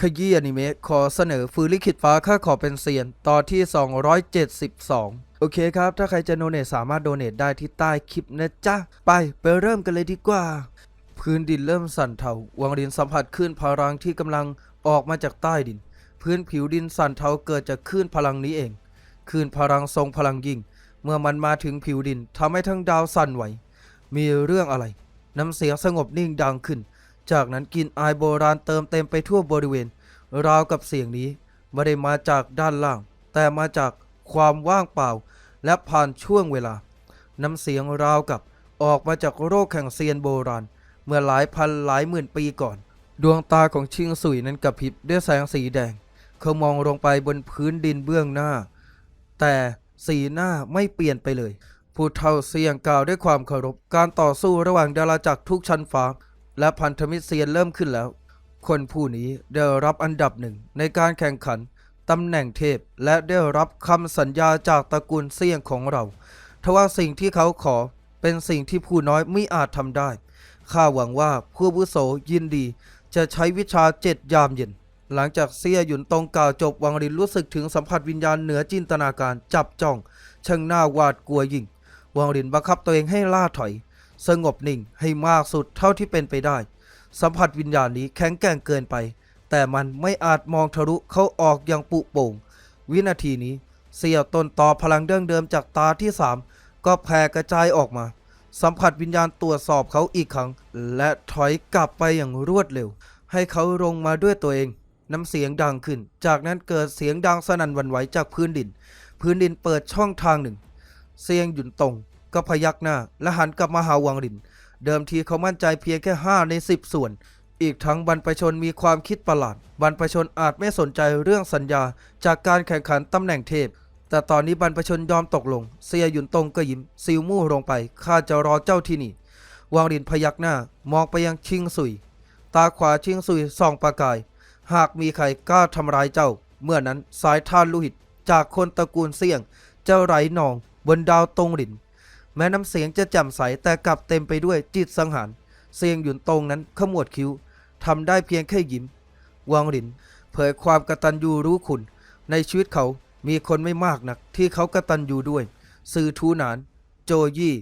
ขยี้อนิเมะขอเสนอฟื้นลิขิตฟ้าข้าขอเป็นเซียน ตอนที่ 272 โอเคครับ ถ้าใครจะโดเนทสามารถโดเนทได้ที่ใต้คลิปนะจ๊ะ ไป ไปเริ่มกันเลยดีกว่า พื้นดินเริ่มสั่นเทาวังดินสัมผัสคลื่นพลังที่กำลังออกมาจากใต้ดิน พื้นผิวดินสั่นเทาเกิดจากคลื่นพลังนี้เองคลื่นพลังทรงพลังยิ่ง เมื่อมันมาถึงผิวดินทำให้ทั้งดาวสั่นไหวมีเรื่องอะไรน้ำเสียงสงบนิ่งดังขึ้น จากนั้นกลินอายโบราณเติมเต็มไปทั่วบริเวณ ราวกับเสียงนี้ไม่ได้มาจากด้านล่าง แต่มาจากความว่างเปล่า และผ่านช่วงเวลา น้ำเสียงราวกับออกมาจากโรคแห่งเซียนโบราณ เมื่อหลายพันหลายหมื่นปีก่อน ดวงตาของชิงสุยนั้นกระพริบด้วยแสงสีแดง เขามองลงไปบนพื้นดินเบื้องหน้า แต่สีหน้าไม่เปลี่ยนไปเลย ผู้เฒ่าเสียงกล่าวด้วยความเคารพ การต่อสู้ระหว่างดาราจักรทุกชั้นฟ้า และพันธมิตรเซียนเริ่มขึ้นแล้ว คนผู้นี้ได้รับอันดับหนึ่งในการแข่งขันตำแหน่งเทพและได้รับคำสัญญาจากตระกูลเซียงของเราทว่าสิ่งที่เขาขอเป็นสิ่งที่ผู้น้อยไม่อาจทำได้ ข้าหวังว่าผู้บุโสยินดีจะใช้วิชาเจ็ดยามเย็น หลังจากเสียหยุนตรงกล่าวจบวังรินรู้สึกถึงสัมผัสวิญญาณเหนือจินตนาการจับจ้องช่างน่าหวาดกลัวยิ่ง วังรินบังคับตัวเองให้ล่าถอย สงบนิ่งให้มากสุดเท่าที่เป็นไปได้ สัมผัสวิญญาณนี้แข็งแกร่งเกินไป แต่มันไม่อาจมองทะลุเข้าออกอย่างปุโป่ง วินาทีนี้ เสี่ยวตนต่อพลังเดิมเดิมจากตาที่สามก็แผ่กระจายออกมา สัมผัสวิญญาณตรวจสอบเขาอีกครั้ง และถอยกลับไปอย่างรวดเร็ว ให้เขาลงมาด้วยตัวเองน้ำเสียงดังขึ้น จากนั้นเกิดเสียงดังสนั่นวันไหวจากพื้นดิน พื้นดินเปิดช่องทางหนึ่ง เสียงหยุนตรง ก็พยักหน้า และหันกลับมาหาวังริน เดิมทีเขามั่นใจเพียงแค่ 5 ใน 10 ส่วน อีกทั้งบรรพชนมีความคิดประหลาด บรรพชนอาจไม่สนใจเรื่องสัญญาจากการแข่งขันตำแหน่งเทพ แต่ตอนนี้บรรพชนยอมตกลง เสียหยุนตรงก็ยิ้มซิวมู่ลงไปข้าจะรอเจ้าที่นี่วางรินพยักหน้ามองไปยังชิงสุย ตาขวาชิงสุยส่องประกาย หากมีใครกล้าทำร้ายเจ้า เมื่อนั้นสายทานลูหิตจากคนตระกูลเสี่ยงเจ้าไหรนองบนดาวตรงหลิน แม้น้ำเสียงจะแจ่มใสแต่กลับเต็มไปด้วยจิตสังหารเสียงหยุนตรงนั้นขมวดคิ้วทำได้เพียงแค่ยิ้มวางหลิน เผยความกระตัญญูรู้คุณ ในชีวิตเขามีคนไม่มากนัก ที่เขากระตัญญูด้วย ซือทูหนาน โจยี่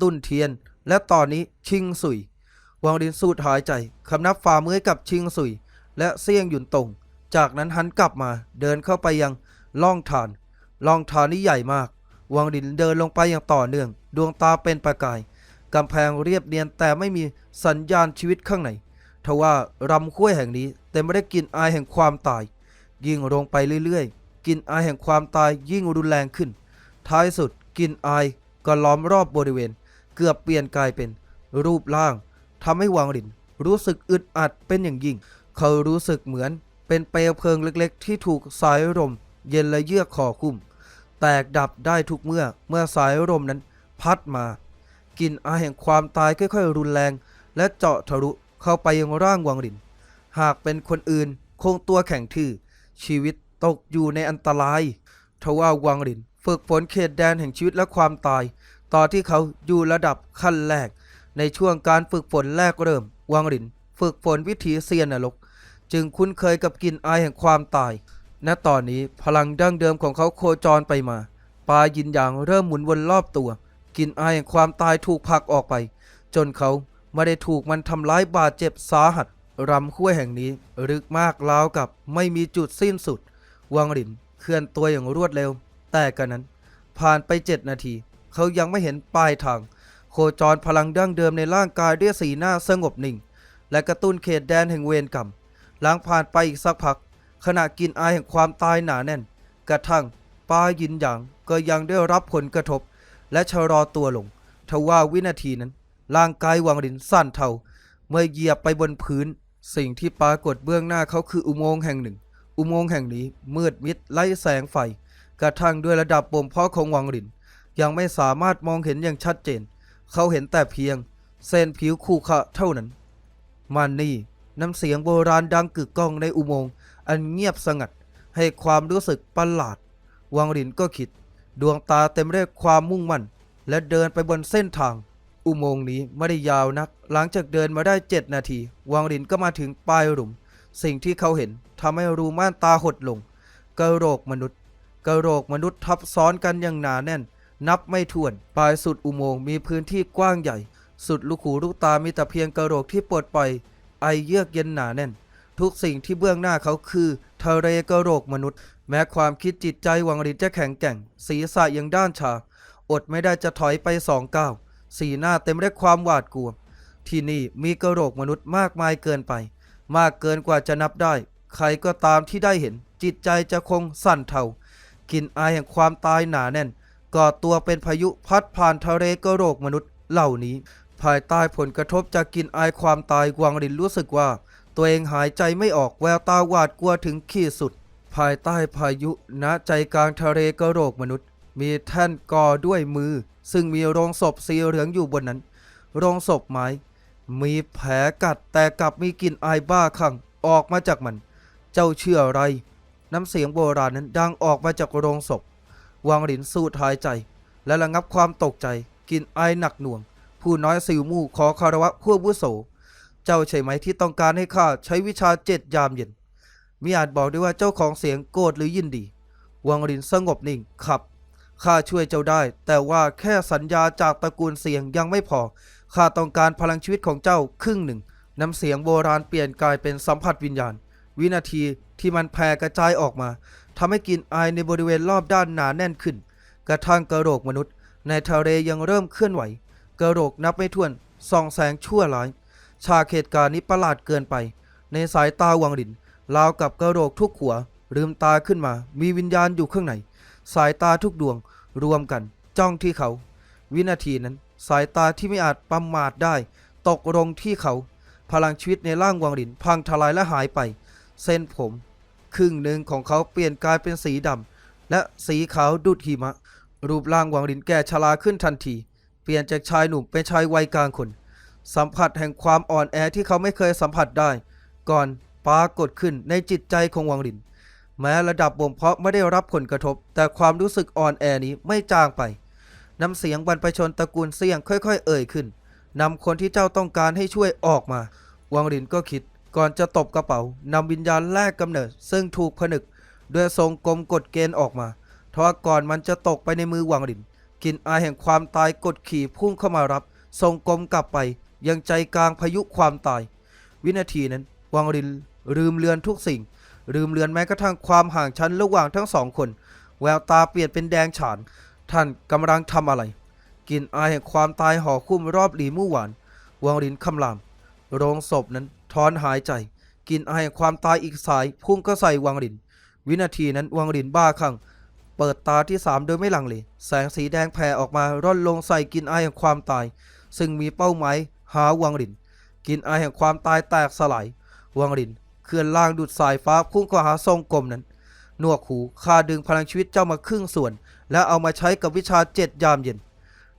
ตุ้นเทียน และตอนนี้ชิงสุยวางดินสูดหายใจคำนับฝ่ามือกับชิงสุย และเสียงหยุนตงจากนั้นหันกลับมาเดินเข้าไปยังล่องฐานล่องฐานนี้ใหญ่มากวางดินเดินลงไปอย่างต่อเนื่อง ดวงตาเป็นประกายกำแพงเรียบเนียนแต่ไม่มีสัญญาณชีวิตข้างในทว่ารำห้วยแห่งนี้เต็มไปด้วยกลิ่นอายแห่งความตาย ยิ่งลงไปเรื่อยๆกลิ่นอายแห่งความตายยิ่งรุนแรงขึ้น ท้ายสุดกลิ่นอายก็ล้อมรอบบริเวณ เกือบเปลี่ยนกลายเป็น รูปร่างทำให้วางรินรู้สึกอึดอัดเป็นอย่างยิ่ง เขารู้สึกเหมือนเป็นเปลวเพลิงเล็กๆ ที่ถูกสายลมเย็นและเยือกคอคุ้มแตกดับได้ทุกเมื่อเมื่อสายลมนั้น พัดมากลิ่นอาแห่งความตายค่อยๆ รุนแรง และเจาะทะลุเข้าไปยังร่างวังริน หากเป็นคนอื่นคงตัวแข็งทื่อ ชีวิตตกอยู่ในอันตรายทว่าวังริน ฝึกฝนเขตแดนแห่งชีวิตและความตาย ตอนที่เขาอยู่ระดับขั้นแรก ในช่วงการฝึกฝนแรกเริ่ม วังริน ฝึกฝนวิถีเซียนนรก จึงคุ้นเคยกับกลิ่นอายแห่งความตาย ณ ตอนนี้พลังดั้งเดิมของเขาโคจรไปมา ปลายยินหยางเริ่มหมุนวนรอบตัว กลิ่นอายแห่งความตายถูกผลักออกไป จนเขาไม่ได้ถูกมันทำร้ายบาดเจ็บสาหัสรำห้วยแห่งนี้ลึกมากราวกับไม่มีจุดสิ้นสุด วังรินเคลื่อนตัวอย่างรวดเร็ว แต่กันนั้น ผ่านไปเจ็ดนาที เขายังไม่เห็นปลายทาง โคจรพลังดั้งเดิมในร่างกายด้วยสีหน้าสงบนิ่ง และกระตุ้นเขตแดนแห่งเวรกรรม หลังผ่านไปอีกสักพัก ขณะกินอายแห่งความตายหนาแน่น กระทั่งปลายินหยางก็ยังได้รับผลกระทบ และชะลอตัวลง ทว่าวินาทีนั้น ร่างกายวังรินสั่นเทา เมื่อเหยียบไปบนพื้น สิ่งที่ปรากฏเบื้องหน้าเขาคืออุโมงค์แห่งหนึ่ง อุโมงค์แห่งนี้มืดมิดไร้แสงไฟ กระทั่งด้วยระดับบ่มเพาะของวังริน ยังไม่สามารถมองเห็นอย่างชัดเจน เขาเห็นแต่เพียง เส้นผิวคู่ขะเท่านั้น มันนี่น้ำเสียงโบราณดังกึกก้องในอุโมงค์อันเงียบสงัด ให้ความรู้สึกประหลาด วังรินก็คิด ดวงตาเต็มไปด้วยความมุ่งมั่น และเดินไปบนเส้นทาง อุโมงค์นี้ไม่ได้ยาวนัก หลังจากเดินมาได้เจ็ดนาที วังรินก็มาถึงปลายหลุม สิ่งที่เขาเห็นทำให้รูม่านตาหดลง กระโหลกมนุษย์ กระโหลกมนุษย์ทับซ้อนกันอย่างหนาแน่น นับไม่ถ้วน ปลายสุดอุโมงค์มีพื้นที่กว้างใหญ่ สุดลูกหูลูกตามีแต่เพียงกระโหลกที่ปลดปล่อยไอเยือกเย็นหนาแน่น ทุกสิ่งที่เบื้องหน้าเขาคือทะเลกระโหลกมนุษย์ แม้ความคิดจิตใจหวังรินจะแข็งแกร่ง ศีรษะยังด้านชา อดไม่ได้จะถอยไปสองก้าว สีหน้าเต็มไปด้วยความหวาดกลัว ที่นี่มีกระโหลกมนุษย์มากมายเกินไป มากเกินกว่าจะนับได้ ใครก็ตามที่ได้เห็น จิตใจจะคงสั่นเทากลินอายแห่งความตายหนาแน่น ก่อตัวเป็นพายุพัดผ่านทะเลกระโหลกมนุษย์เหล่านี้ ภายใต้ผลกระทบจากกลินอายความตายวางรินรู้สึกว่า ตัวเองหายใจไม่ออกแววตาหวาดกลัวถึงขีดสุด ภายใต้พายุณใจกลางทะเลกระโหลกมนุษย์ มีแท่นก่อด้วยมือ ซึ่งมีโรงศพสีเหลืองอยู่บนนั้น โรงศพไม้ มีแผลกัดแต่กลับมีกลิ่นอายบ้าคลั่งออกมาจากมัน เจ้าเชื่ออะไร น้ำเสียงโบราณนั้นดังออกมาจากโรงศพวางหลินสูดหายใจ และระงับความตกใจกลินไอายหนักหน่วง ผู้น้อยสิวมู่ขอคารวะผู้อาวุโส เจ้าใช่ไหมที่ต้องการให้ข้าใช้วิชาเจ็ดยามเย็น มิอาจบอกได้ว่าเจ้าของเสียงโกรธหรือยินดี วังหลินสงบนิ่งขับข้าช่วยเจ้าได้ แต่ว่าแค่สัญญาจากตระกูลเสียงยังไม่พอข้าต้องการพลังชีวิตของเจ้าครึ่งหนึ่งน้ำเสียงโบราณเปลี่ยนกลายเป็นสัมผัสวิญญาณ วินาทีที่มันแผ่กระจายออกมาทำให้กลินอายในบริเวณรอบด้านหนาแน่นขึ้น กระทั่งกระโหลกมนุษย์ ในทะเลยังเริ่มเคลื่อนไหวกระโหลกนับไม่ถ้วนส่องแสงชั่วร้ายฉาเหตุการณ์นี้ประหลาดเกินไป ในสายตาวังหลิน ราวกับกระโหลกทุกหัวลืมตาขึ้นมา มีวิญญาณอยู่ข้างในสายตาทุกดวงรวมกัน จ้องที่เขา วินาทีนั้น สายตาที่ไม่อาจประมาทได้ ตกลงที่เขา พลังชีวิตในร่างวังหลินพังทลายและหายไป เส้นผม ครึ่งหนึ่งของเขาเปลี่ยนกลายเป็นสีดำและสีขาวดุดหิมะ รูปร่างวังหลินแก่ชราขึ้นทันที เปลี่ยนจากชายหนุ่มเป็นชายวัยกลางคน สัมผัสแห่งความอ่อนแอที่เขาไม่เคยสัมผัสได้ ก่อน ปรากฏขึ้นในจิตใจของวังหลิน แม้ระดับบ่มเพาะไม่ได้รับผลกระทบ แต่ความรู้สึกอ่อนแอนี้ไม่จางไป น้ำเสียงบรรพชนตระกูลเสี่ยงค่อย ๆ เอ่ยขึ้นนำคนที่เจ้าต้องการให้ช่วยออกมา วังหลินก็คิดก่อนจะตบกระเป๋านำวิญญาณแรกกำเนิด ซึ่งถูกผนึกด้วยทรงกลมกดเกณฑ์ออกมาทว่าก่อนมันจะตกไปในมือวังหลินกลินอายแห่งความตายกดขี่พุ่งเข้ามารับ ทรงกลมกลับไป ยังใจกลางพายุความตาย วินาทีนั้น วังหลิน ลืมเลือนทุกสิ่ง ลืมเลือนแม้กระทั่งความห่างชั้นระหว่างทั้งสองคน แววตาเปลี่ยนเป็นแดงฉาน ท่านกำลังทำอะไรกลินอายแห่งความตายห่อคุ้มรอบหลีมู่หวานวังลินคำราม โรงศพนั้นถอนหายใจกลินอายแห่งความตายอีกสาย พุ่งก็ใส่วังลิน วินาทีนั้นวังลินบ้าคลั่งเปิดตาที่สามโดยไม่ลังเลแสงสีแดงแผ่ออกมาร่อนลงใส่กลินอายแห่งความตาย ซึ่งมีเป้าหมายหาวังลินกลินอายแห่งความตายแตกสลายวังลิน ลื่อนล่างดุดสายฟ้าพุ่งเข้าหาทรงกลมนั้น หนวกหูข้าดึงพลังชีวิตเจ้ามาครึ่งส่วน แล้วเอามาใช้กับวิชาเจ็ดยามเย็น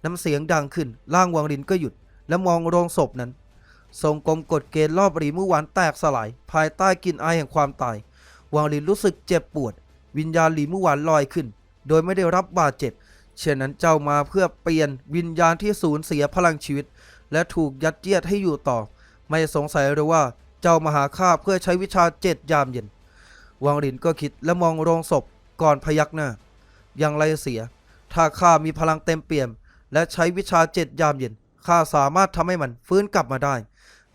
น้ำเสียงดังขึ้น ล่างวังลินก็หยุด และมองโรงศพนั้น ทรงกลมกดเกณฑ์รอบรีเมื่อวานแตกสลาย ภายใต้กลิ่นอายแห่งความตาย วังลินรู้สึกเจ็บปวด วิญญาณหลีเมื่อวานลอยขึ้น โดยไม่ได้รับบาดเจ็บ เช่นนั้นเจ้ามาเพื่อเปลี่ยนวิญญาณที่สูญเสียพลังชีวิต และถูกยัดเยียดให้อยู่ต่อ ไม่สงสัยเลยว่า เจ้ามหาข้าเพื่อใช้วิชาเจ็ดยามเย็น วังลินก็คิดและมองโรงศพก่อนพยักหน้า อย่างไรเสีย ถ้าข้ามีพลังเต็มเปี่ยม และใช้วิชาเจ็ดยามเย็น ข้าสามารถทำให้มันฟื้นกลับมาได้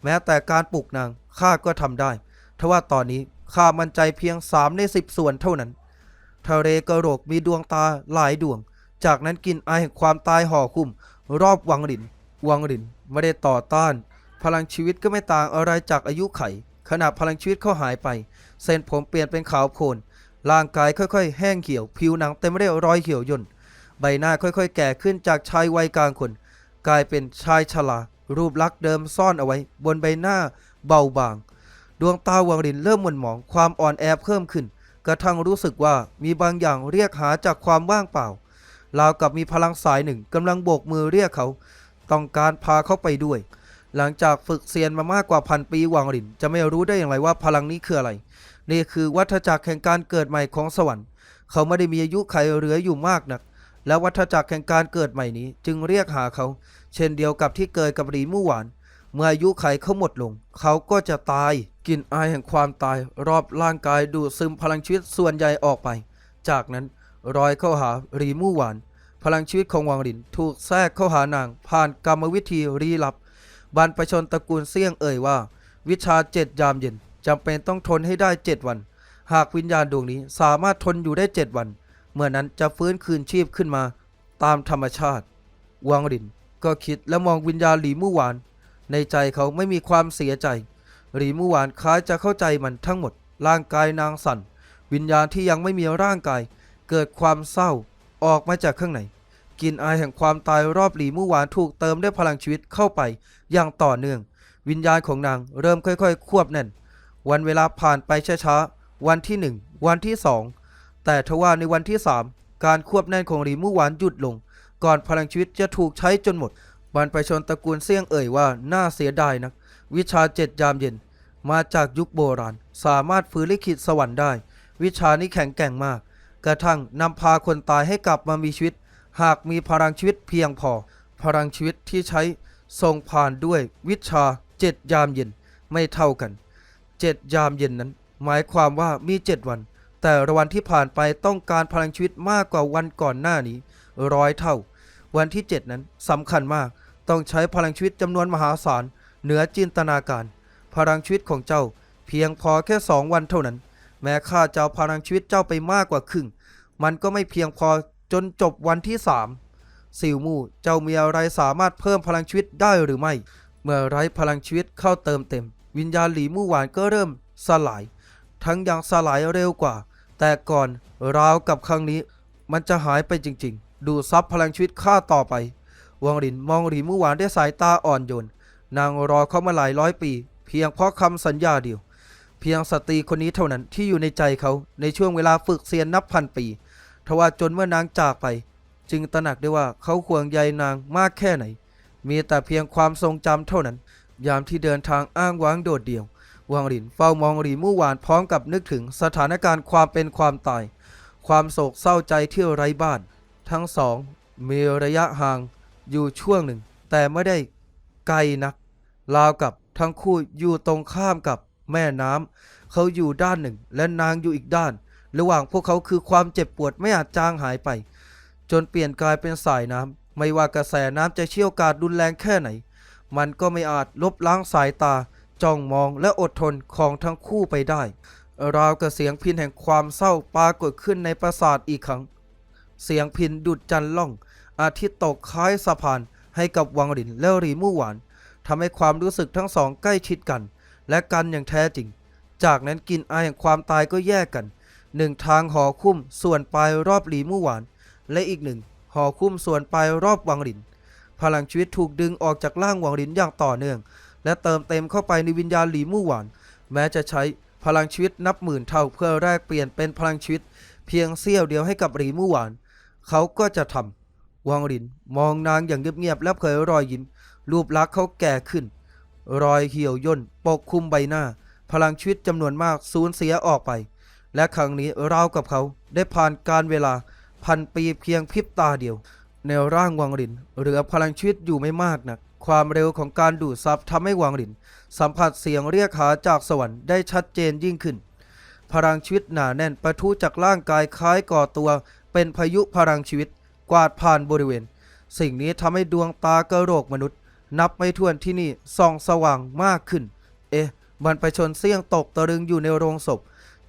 แม้แต่การปลุกนาง ข้าก็ทำได้ ทว่าตอนนี้ข้ามั่นใจเพียงสามในสิบส่วนเท่านั้น ทะเลกระโหลกมีดวงตาหลายดวง จากนั้นกลินไอแห่งความตายห่อคุ้มรอบวังหลิน วังหลินไม่ได้ต่อต้าน พลังชีวิตก็ไม่ต่างอะไรจากอายุไข ขณะพลังชีวิตเขาหายไป เส้นผมเปลี่ยนเป็นขาวโพลนร่างกายค่อยๆ แห้งเหี่ยว ผิวหนังเต็มไปด้วยรอยเหี่ยวย่นใบหน้าค่อยๆ แก่ขึ้นจากชายวัยกลางคน กลายเป็นชายชรารูปลักษณ์เดิมซ่อนเอาไว้ บนใบหน้าเบาบาง ดวงตาวังลินเริ่มหม่นหมอง ความอ่อนแอเพิ่มขึ้น กระทั่งรู้สึกว่ามีบางอย่างเรียกหาจากความว่างเปล่าราวกับมีพลังสายหนึ่งกำลังโบกมือเรียกเขา ต้องการพาเขาไปด้วย หลังจากฝึกเซียนมามากกว่าพันปีวังลินจะไม่รู้ได้อย่างไรว่าพลังนี้คืออะไร นี่คือวัฏจักรแห่งการเกิดใหม่ของสวรรค์ เขาไม่ได้มีอายุไขเหลืออยู่มากนัก และวัฏจักรแห่งการเกิดใหม่นี้ จึงเรียกหาเขา เช่นเดียวกับที่เกิดกับหลีมู่หวาน เมื่ออายุไขเขาหมดลง เขาก็จะตายกลิ่นอายแห่งความตาย รอบร่างกายดูดซึมพลังชีวิตส่วนใหญ่ออกไป จากนั้นรอยเข้าหารีมู่หวาน พลังชีวิตของวังหลินถูกแทรกเข้าหานาง ผ่านกรรมวิธีรีลับ บรรพชนตระกูลเสี่ยงเอ่ยว่า วิชาเจ็ดยามเย็นจำเป็นต้องทนให้ได้เจ็ดวัน หากวิญญาณดวงนี้สามารถทนอยู่ได้เจ็ดวัน เมื่อนั้นจะฟื้นคืนชีพขึ้นมา ตามธรรมชาติ วังหลินก็คิดและมองวิญญาณหลีมู่หวาน ในใจเขาไม่มีความเสียใจ หลีมู่หวานคล้ายจะเข้าใจมันทั้งหมด ร่างกายนางสั่น วิญญาณที่ยังไม่มีร่างกาย เกิดความเศร้าออกมาจากข้างใน กลินอายแห่งความตายรอบหลีมู่หวานถูกเติมด้วยพลังชีวิตเข้าไป อย่างต่อเนื่อง วิญญาณของนางเริ่มค่อยๆ ควบแน่น วันเวลาผ่านไปช้าๆ วันที่หนึ่งวันที่สองแต่ทว่าในวันที่สามการควบแน่นของหลีมู่หวานหยุดลง ก่อนพลังชีวิตจะถูกใช้จนหมดบรรพชนตระกูลเสี่ยงเอ่ยว่าน่าเสียดายนักวิชาเจ็ดยามเย็น มาจากยุคโบราณ สามารถฟื้นลิขิตสวรรค์ได้ วิชานี้แข็งแกร่งมาก กระทั่งนำพาคนตายให้กลับมามีชีวิต หากมีพลังชีวิตเพียงพอ พลังชีวิตที่ใช้ส่งผ่านด้วยวิชาเจ็ดยามเย็นไม่เท่ากันเจ็ดยามเย็นนั้น หมายความว่ามีเจ็ดวัน แต่ละวันที่ผ่านไปต้องการพลังชีวิตมากกว่าวันก่อนหน้านี้ร้อยเท่า วันที่ 7 นั้นสำคัญมาก ต้องใช้พลังชีวิตจำนวนมหาศาล เหนือจินตนาการ พลังชีวิตของเจ้า เพียงพอแค่สองวันเท่านั้น แม้ข้าจะเอาพลังชีวิตเจ้าไปมากกว่าครึ่ง มันก็ไม่เพียงพอ จนจบวันที่สามซิวมูเจ้ามีอะไรสามารถเพิ่มพลังชีวิตได้หรือไม่ เมื่อไร้พลังชีวิตเข้าเติมเต็ม วิญญาณหลีมู่หวานก็เริ่มสลาย ทั้งยังสลายเร็วกว่า แต่ก่อนราวกับครั้งนี้ มันจะหายไปจริง ๆ ดูซับพลังชีวิตข้าต่อไป วังหลินมองหลีมู่หวานด้วยสายตาอ่อนโยน นางรอเขามาหลายร้อยปี เพียงเพราะคำสัญญาเดียว เพียงสตรีคนนี้เท่านั้นที่อยู่ในใจเขาในช่วงเวลาฝึกเซียนนับพันปี ทว่าจนเมื่อนางจากไป จึงตระหนักได้ว่าเขาห่วงใยนางมากแค่ไหน มีแต่เพียงความทรงจำเท่านั้น ยามที่เดินทางอ้างว้างโดดเดี่ยว วังหลินเฝ้ามองหลีมู่หวานพร้อมกับนึกถึงสถานการณ์ความเป็นความตาย ความโศกเศร้าใจที่ไร้บ้าน ทั้งสองมีระยะห่างอยู่ช่วงหนึ่ง แต่ไม่ได้ไกลนักราวกับทั้งคู่อยู่ตรงข้ามกับแม่น้ำเขาอยู่ด้านหนึ่งและนางอยู่อีกด้าน ระหว่างพวกเขาคือความเจ็บปวดไม่อาจจางหายไป จนเปลี่ยนกลายเป็นสายน้ำไม่ว่ากระแสน้ำจะเชี่ยวกราดรุนแรงแค่ไหน มันก็ไม่อาจลบล้างสายตา จ้องมองและอดทนของทั้งคู่ไปได้ ราวกับเสียงพินแห่งความเศร้าปรากฏขึ้นในปราสาทอีกครั้ง เสียงพินดุดจันล่อง อาทิตย์ตกคล้ายสะพานให้กับวังหลินและรีมู่หวานทำให้ความรู้สึกทั้งสองใกล้ชิดกัน และกันอย่างแท้จริง จากนั้นกลินอายแห่งความตายก็แยกกัน หนึ่งทางห่อคุ้มส่วนปลายรอบหลีมู่หวาน และอีกหนึ่งห่อคุ้มส่วนปลายรอบวังหลิน พลังชีวิตถูกดึงออกจากร่างวังหลินอย่างต่อเนื่อง และเติมเต็มเข้าไปในวิญญาณหลีมู่หวาน แม้จะใช้พลังชีวิตนับหมื่นเท่าเพื่อแลกเปลี่ยนเป็นพลังชีวิต เพียงเสี้ยวเดียวให้กับหลีมู่หวาน เขาก็จะทำวังหลินมองนางอย่างเงียบๆและเผยรอยยิ้ม รูปลักษณ์เขาแก่ขึ้น รอยเหี่ยวย่นปกคลุมใบหน้า พลังชีวิตจำนวนมากสูญเสียออกไป และครั้งนี้เรากับเขาได้ผ่านการเวลาพันปีเพียงพริบตาเดียว ในร่างวังหลินเหลือพลังชีวิตอยู่ไม่มากนัก ความเร็วของการดูดซับทำให้วังหลิน สัมผัสเสียงเรียกหาจากสวรรค์ได้ชัดเจนยิ่งขึ้น พลังชีวิตหนาแน่นประทุจากร่างกายคล้ายก่อตัว เป็นพายุพลังชีวิต กวาดผ่านบริเวณ สิ่งนี้ทำให้ดวงตากระโหลกมนุษย์ นับไม่ถ้วนที่นี่ส่องสว่างมากขึ้น เอ๊ะบรรพชนเสี่ยงตกตะลึงอยู่ในโรงศพ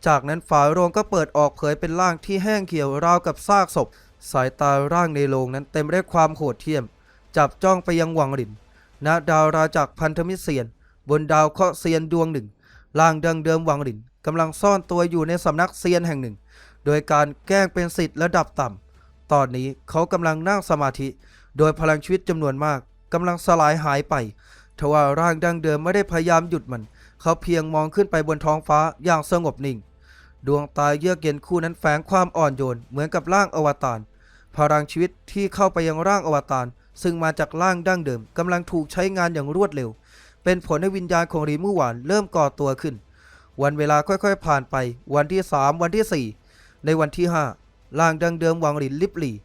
จากนั้นฝาโรงก็เปิดออกเผยเป็นร่างที่แห้งเขียวราวกับซากศพ สายตาร่างในโรงนั้นเต็มไปด้วยความโหดเหี้ยม จับจ้องไปยังวังหลินณดาวราจักพันธมิตรเซียน บนดาวเคราะห์เซียนดวงหนึ่งร่างดังเดิมวังหลินกำลังซ่อนตัวอยู่ในสำนักเซียนแห่งหนึ่ง โดยการแกล้งเป็นสิทธิ์ระดับต่ำ ตอนนี้เขากำลังนั่งสมาธิ โดยพลังชีวิตจำนวนมากกำลังสลายหายไปทว่าร่างดังเดิมไม่ได้พยายามหยุดมัน เขาเพียงมองขึ้นไปบนท้องฟ้าอย่างสงบนิ่ง ดวงตาเยือกเย็นคู่นั้นแฝงความอ่อนโยนเหมือนกับร่างอวตารพลังชีวิตที่เข้าไปยังร่างอวตารซึ่งมาจากร่างดั้งเดิมกำลังถูกใช้งานอย่างรวดเร็ว เป็นผลให้วิญญาณของรีมู่หวานเริ่มก่อตัวขึ้น วันเวลาค่อยๆ ผ่านไป วันที่ 3 วันที่ 4 ในวันที่ 5 ร่างดังเดิมวังหลินลิบหลี่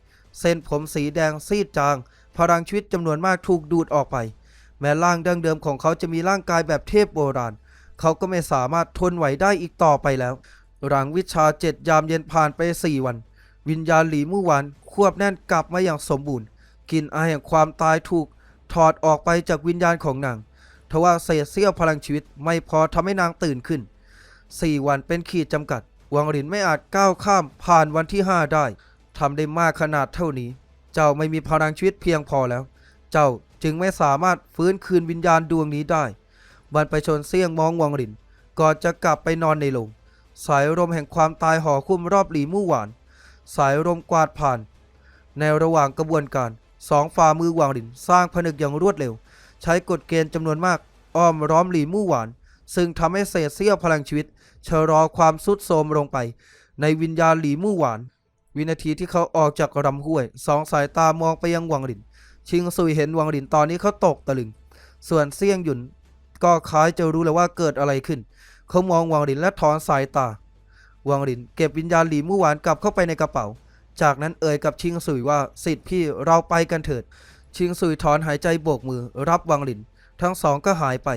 เส้นผมสีแดงซีดจาง พลังชีวิตจำนวนมากถูกดูดออกไป แม้ร่างดั้งเดิมของเขาจะมีร่างกายแบบเทพโบราณ เขาก็ไม่สามารถทนไหวได้อีกต่อไปแล้ว หลังวิชาเจ็ดยามเย็นผ่านไปสี่วัน วิญญาณหลีมู่หวานควบแน่นกลับมาอย่างสมบูรณ์กลินอายแห่งความตายถูกถอดออกไปจากวิญญาณของนางทว่าเศษเสี้ยวพลังชีวิตไม่พอทำให้นางตื่นขึ้นสี่วันเป็นขีดจำกัด วังหลินไม่อาจก้าวข้ามผ่านวันที่ห้าได้ทำได้มากขนาดเท่านี้ เจ้าไม่มีพลังชีวิตเพียงพอแล้ว เจ้าจึงไม่สามารถฟื้นคืนวิญญาณดวงนี้ได้บรรพชนเสี่ยงมองวังหลินก่อนจะกลับไปนอนในโรง สายลมแห่งความตายห่อคุ้มรอบหลีมู่หวาน สายลมกวาดผ่าน ในระหว่างกระบวนการสองฝ่ามือวางหลินสร้างผนึกอย่างรวดเร็ว ใช้กฎเกณฑ์จำนวนมาก อ้อมร้อมหลีมู่หวาน ซึ่งทำให้เศษเสี้ยวพลังชีวิตชะลอความสุดโทมลงไป ในวิญญาณหลีมู่หวาน วินาทีที่เขาออกจากลำห้วย สองสายตามองไปยังวังหลิน ชิงซุยเห็นวังหลินตอนนี้เขาตกตะลึง ส่วนเซี่ยงหยุนก็คล้ายจะรู้เลยว่าเกิดอะไรขึ้น เขามองวังหลินและถอนสายตา วังหลินเก็บวิญญาณหลีมู่หวานกลับเข้าไปในกระเป๋า จากนั้นเอ่ยกับชิงซุยว่าสิทธิ์พี่เราไปกันเถิด ชิงซุยถอนหายใจโบกมือ รับวังหลิน ทั้งสองก็หายไป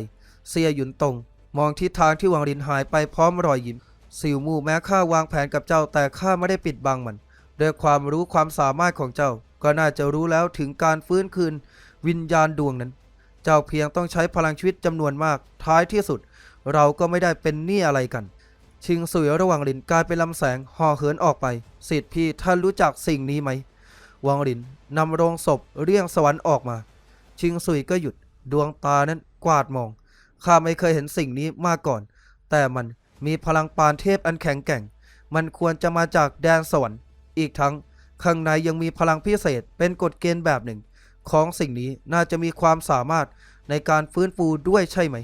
เซียหยุนตรงมองทิศทางที่วังหลินหายไปพร้อมรอยยิ้มสิวมู่แม้ข้าวางแผนกับเจ้าแต่ข้าไม่ได้ปิดบังมันด้วยความรู้ความสามารถของเจ้า ก็น่าจะรู้แล้วถึงการฟื้นคืน วิญญาณดวงนั้น เจ้าเพียงต้องใช้พลังชีวิตจำนวนมาก ท้ายที่สุด เราก็ไม่ได้เป็นหนี้อะไรกัน ชิงสุยระหว่างหลินกลายเป็นลำแสงห่อเหินออกไปสิทธิ์พี่ท่านรู้จักสิ่งนี้ไหมวังหลินนำโรงศพเรียงสวรรค์ออกมา ชิงสุยก็หยุดดวงตานั้นกวาดมองข้าไม่เคยเห็นสิ่งนี้มาก่อน แต่มันมีพลังปานเทพอันแข็งแกร่ง มันควรจะมาจากแดนสวรรค์อีกทั้งข้างในยังมีพลังพิเศษเป็นกฎเกณฑ์แบบหนึ่ง ของสิ่งนี้น่าจะมีความสามารถในการฟื้นฟูด้วยใช่ไหม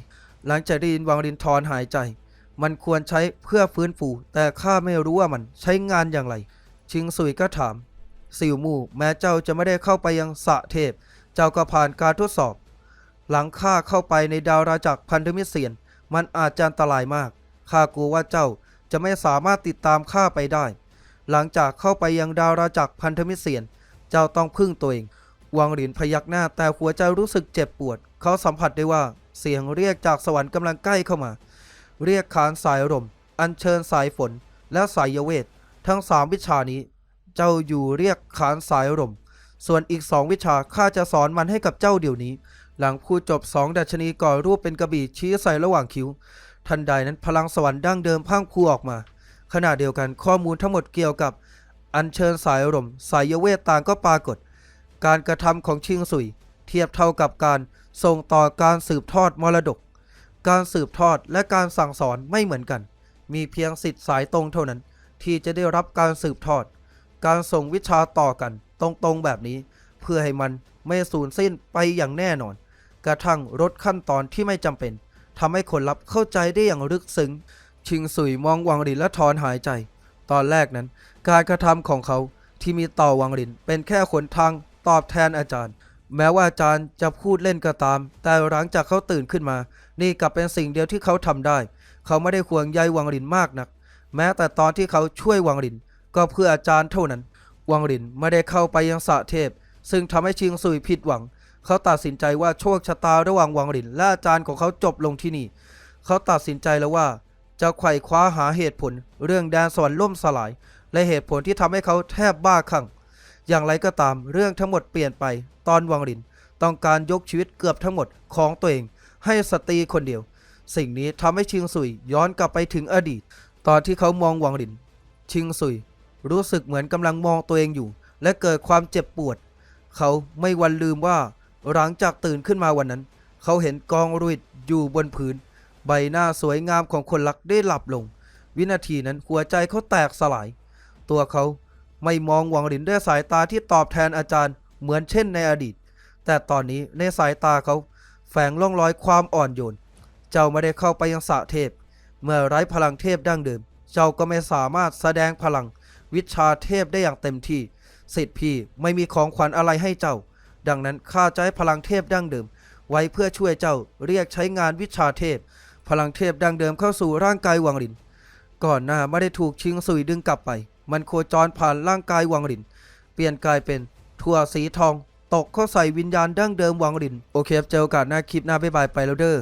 หลังจากได้ยินวังลินทอนหายใจ มันควรใช้เพื่อฟื้นฟู แต่ข้าไม่รู้ว่ามันใช้งานอย่างไร ชิงสุยก็ถาม สิวมู่แม้เจ้าจะไม่ได้เข้าไปยังสะเทพ เจ้าก็ผ่านการทดสอบ หลังข้าเข้าไปในดาวราจักรพันธมิตรเสียน มันอาจจะอันตรายมาก ข้ากลัวว่าเจ้าจะไม่สามารถติดตามข้าไปได้ หลังจากเข้าไปยังดาวราจักรพันธมิตรเสียน เจ้าต้องพึ่งตัวเอง วังหลินพยักหน้าแต่หัวใจรู้สึกเจ็บปวด เขาสัมผัสได้ว่า เสียงเรียกจากสวรรค์กำลังใกล้เข้ามา เรียกขานสายลมอัญเชิญสายฝนและสายเวท ทั้งสามวิชานี้ เจ้าอยู่เรียกขานสายลมส่วนอีกสองวิชาข้าจะสอนมันให้กับเจ้าเดี๋ยวนี้ หลังพูดจบสองดัชนีก่อรูปเป็นกระบี่ชี้ใส่ระหว่างคิ้ว ทันใดนั้นพลังสวรรค์ดั้งเดิมพังพรูออกมา ขณะเดียวกันข้อมูลทั้งหมดเกี่ยวกับ อัญเชิญสายลมสายเวทต่างก็ปรากฏ การกระทำของชิงสุย เทียบเท่ากับการ ส่งต่อการสืบทอดมรดก การสืบทอดและการสั่งสอนไม่เหมือนกัน มีเพียงสิทธิ์สายตรงเท่านั้น ที่จะได้รับการสืบทอด การส่งวิชาต่อกันตรงๆแบบนี้ เพื่อให้มันไม่สูญสิ้นไปอย่างแน่นอน กระทั่งลดขั้นตอนที่ไม่จำเป็นทำให้คนรับเข้าใจได้อย่างลึกซึ้ง ชิงสุยมองวังหลินและถอนหายใจ ตอนแรกนั้น การกระทำของเขาที่มีต่อวังหลินเป็นแค่ขนทางตอบแทนอาจารย์ แม้ว่าอาจารย์จะพูดเล่นก็ตาม แต่หลังจากเขาตื่นขึ้นมา นี่กลับเป็นสิ่งเดียวที่เขาทำได้ เขาไม่ได้ห่วงใยวังหลินมากนัก แม้แต่ตอนที่เขาช่วยวังหลิน ก็เพื่ออาจารย์เท่านั้น วังหลินไม่ได้เข้าไปยังสะเทพ ซึ่งทำให้ชิงซุยผิดหวัง เขาตัดสินใจว่าโชคชะตาระหว่างวังหลิน และอาจารย์ของเขาจบลงที่นี่ เขาตัดสินใจแล้วว่า จะไขว่คว้าหาเหตุผล เรื่องแดนสวรรค์ล่มสลาย และเหตุผลที่ทำให้เขาแทบบ้าคลั่ง อย่างไรก็ตามเรื่องทั้งหมดเปลี่ยนไป ตอนวังหลิน ต้องการยกชีวิตเกือบทั้งหมดของตัวเอง ให้สตรีคนเดียว สิ่งนี้ทำให้ชิงซุยย้อนกลับไปถึงอดีต ตอนที่เขามองวังหลิน ชิงซุย รู้สึกเหมือนกำลังมองตัวเองอยู่ และเกิดความเจ็บปวด เขาไม่วันลืมว่า หลังจากตื่นขึ้นมาวันนั้น เขาเห็นกองรุยอยู่บนพื้น ใบหน้าสวยงามของคนรักได้หลับลง วินาทีนั้นหัวใจเขาแตกสลาย ตัวเขา ไม่มองหวังหลินด้วยสายตาที่ตอบแทนอาจารย์เหมือนเช่นในอดีต แต่ตอนนี้ในสายตาเขาแฝงร่องรอยความอ่อนโยน เจ้าไม่ได้เข้าไปยังสะเทพ เมื่อไร้พลังเทพดั้งเดิม เจ้าก็ไม่สามารถแสดงพลังวิชาเทพได้อย่างเต็มที่สิทธิพี่ไม่มีของขวัญอะไรให้เจ้า ดังนั้นข้าจะให้พลังเทพดั้งเดิม ไว้เพื่อช่วยเจ้าเรียกใช้งานวิชาเทพ พลังเทพดั้งเดิมเข้าสู่ร่างกายวังหลิน ก่อนหน้าไม่ได้ถูกชิงสุยดึงกลับไป มันโคจรผ่านร่างกายวังริน เปลี่ยนกลายเป็นทั่วสีทอง ตกเข้าใส่วิญญาณดั้งเดิมวังริน โอเคครับเจอโอกาสหน้าคลิปหน้าบ๊ายบายไปแล้วเด้อ